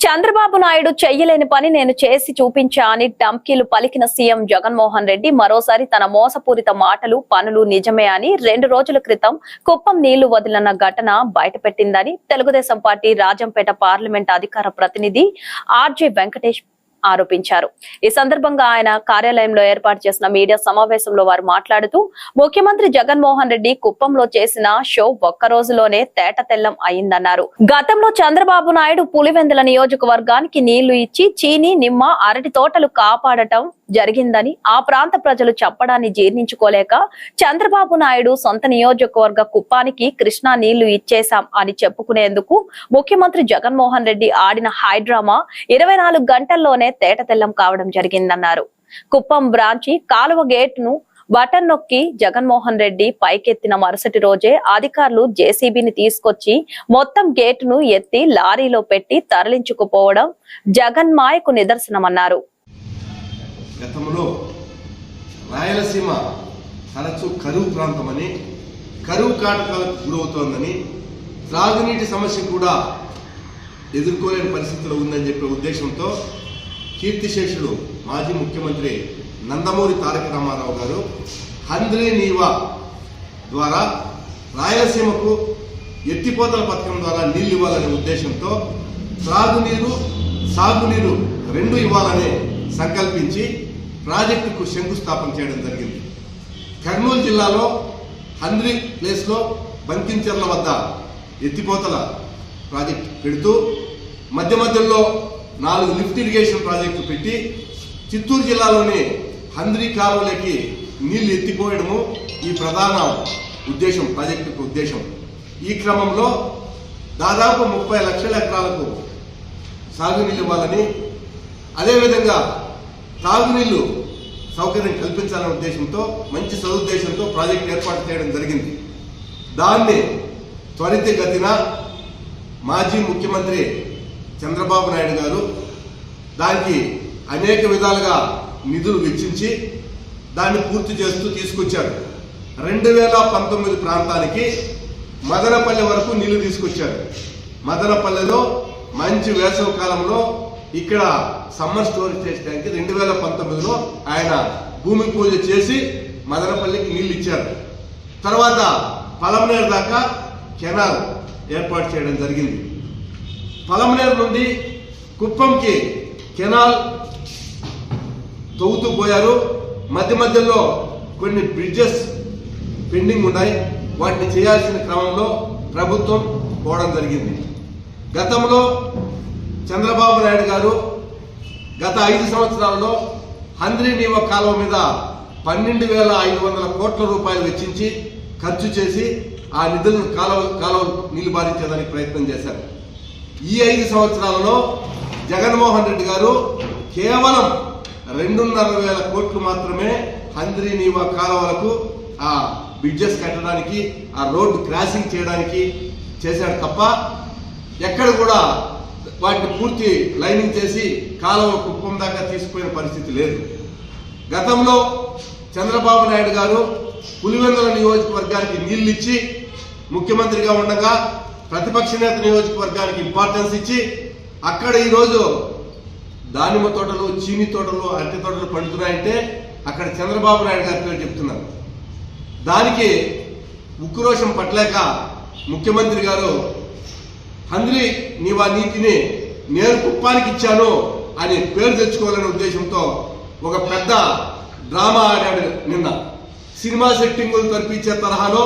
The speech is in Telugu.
చంద్రబాబు నాయుడు చెయ్యలేని పని నేను చేసి చూపించా అని డంకీలు పలికిన సీఎం జగన్మోహన్ రెడ్డి మరోసారి తన మోసపూరిత మాటలు పనులు నిజమే అని రెండు రోజుల క్రితం కుప్పం నీళ్ళు వదిలిన ఘటన బయటపెట్టిందని తెలుగుదేశం పార్టీ రాజంపేట పార్లమెంట్ అధికార ప్రతినిధి ఆర్జే వెంకటేష్ ఆరోపించారు. ఈ సందర్భంగా ఆయన కార్యాలయంలో ఏర్పాటు చేసిన మీడియా సమావేశంలో వారు మాట్లాడుతూ ముఖ్యమంత్రి జగన్మోహన్ రెడ్డి కుప్పంలో చేసిన షో ఒక్క రోజులోనే తేట తెల్లం అయిందన్నారు. గతంలో చంద్రబాబు నాయుడు పులివెందుల నియోజకవర్గానికి నీళ్ళు ఇచ్చి చీని నిమ్మ అరటి తోటలు కాపాడటం జరిగిందని ఆ ప్రాంత ప్రజలు చెప్పడాన్ని జీర్ణించుకోలేక చంద్రబాబు నాయుడు సొంత నియోజకవర్గ కుప్పానికి కృష్ణా నీళ్ళు ఇచ్చేశాం అని చెప్పుకునేందుకు ముఖ్యమంత్రి జగన్మోహన్ రెడ్డి ఆడిన హైడ్రామా ఇరవై నాలుగు గంటల్లోనే తేట తెల్లం కావడం జరిగిందన్నారు. కుప్పం బ్రాంచి కాలువ గేట్ను బటన్ నొక్కి జగన్మోహన్ రెడ్డి పైకెత్తిన మరుసటి రోజే అధికారులు జేసీబీని తీసుకొచ్చి మొత్తం గేట్ను ఎత్తి లారీలో పెట్టి తరలించుకుపోవడం జగన్ మాయకు నిదర్శనమన్నారు. గతంలో రాయలసీమ తరచు కరువు ప్రాంతమని కరువు కాటకాలకు గురవుతోందని త్రాగునీటి సమస్య కూడా ఎదుర్కోలేని పరిస్థితిలో ఉందని చెప్పే ఉద్దేశంతో కీర్తిశేషుడు మాజీ ముఖ్యమంత్రి నందమూరి తారక రామారావు గారు హంద్రీ నీవా ద్వారా రాయలసీమకు ఎత్తిపోతల పథకం ద్వారా నీళ్ళు ఇవ్వాలనే ఉద్దేశంతో త్రాగునీరు సాగునీరు రెండు ఇవ్వాలనే సంకల్పించి ప్రాజెక్టుకు శంకుస్థాపన చేయడం జరిగింది. కర్నూలు జిల్లాలో హంద్రి ప్లేస్లో బంకించర్ల వద్ద ఎత్తిపోతల ప్రాజెక్ట్ పెడుతూ మధ్య మధ్యలో నాలుగు లిఫ్ట్ ఇరిగేషన్ ప్రాజెక్టు పెట్టి చిత్తూరు జిల్లాలోని హంద్రి కాలువలకి నీళ్ళు ఎత్తిపోయడము ఈ ప్రధాన ఉద్దేశం ప్రాజెక్టుకు ఉద్దేశం. ఈ క్రమంలో దాదాపు ముప్పై లక్షల ఎకరాలకు సాగునీళ్ళు ఇవ్వాలని అదేవిధంగా తాగునీళ్ళు సౌకర్యం కల్పించాలనే ఉద్దేశంతో మంచి సదుద్దేశంతో ప్రాజెక్ట్ ఏర్పాటు చేయడం జరిగింది. దాన్ని త్వరితగతిన మాజీ ముఖ్యమంత్రి చంద్రబాబు నాయుడు గారు దానికి అనేక విధాలుగా నిధులు వెచ్చించి దాన్ని పూర్తి చేస్తూ తీసుకొచ్చారు. రెండు వేల పంతొమ్మిది ప్రాంతానికి మదనపల్లె వరకు నీళ్ళు తీసుకొచ్చారు. మదనపల్లెలో మంచి వేసవి కాలంలో ఇక్కడ సమ్మర్ స్టోరేజ్ చేయడానికి రెండు వేల పంతొమ్మిదిలో ఆయన భూమి పూజ చేసి మదనపల్లికి నీళ్ళు ఇచ్చారు. తర్వాత పలమనేరు దాకా కెనాల్ ఏర్పాటు చేయడం జరిగింది. పలమనేరు నుండి కుప్పంకి కెనాల్ తవ్వుతూ పోయారు. మధ్య మధ్యలో కొన్ని బ్రిడ్జెస్ పెండింగ్ ఉన్నాయి. వాటిని చేయాల్సిన క్రమంలో ప్రభుత్వం పోవడం జరిగింది. గతంలో చంద్రబాబు నాయుడు గారు గత ఐదు సంవత్సరాల్లో హంద్రీ నీవ కాలువ మీద పన్నెండు వేల ఐదు వందల కోట్ల రూపాయలు వెచ్చించి ఖర్చు చేసి ఆ నిధులను కాలువ కాలువ నీళ్ళు బాధించేదానికి ప్రయత్నం చేశారు. ఈ ఐదు సంవత్సరాలలో జగన్మోహన్ రెడ్డి గారు కేవలం రెండున్నర వేల కోట్లు మాత్రమే హంద్రీ నీవా కాలువలకు ఆ బ్రిడ్జెస్ కట్టడానికి ఆ రోడ్డు క్రాసింగ్ చేయడానికి చేశాడు తప్ప ఎక్కడ కూడా వాటిని పూర్తి లైనింగ్ చేసి కాలువ కుప్పం దాకా తీసుకుపోయిన పరిస్థితి లేదు. గతంలో చంద్రబాబు నాయుడు గారు పులివెందుల నియోజకవర్గానికి నీళ్ళు ఇచ్చి ముఖ్యమంత్రిగా ఉండగా ప్రతిపక్ష నేత నియోజకవర్గానికి ఇంపార్టెన్స్ ఇచ్చి అక్కడ ఈరోజు దానిమ్మ తోటలు చీని తోటలు అరటి తోటలు పండుతున్నాయంటే అక్కడ చంద్రబాబు నాయుడు గారి పేరు చెప్తున్నారు. దానికి ఉక్రోషం పట్టలేక ముఖ్యమంత్రి గారు హంద్రి నీవా నీతిని నేను కుప్పానికి ఇచ్చాను అని పేరు తెచ్చుకోవాలనే ఉద్దేశంతో ఒక పెద్ద డ్రామా ఆడాడు నిన్న. సినిమా సెట్టింగులు కల్పించే తరహాలో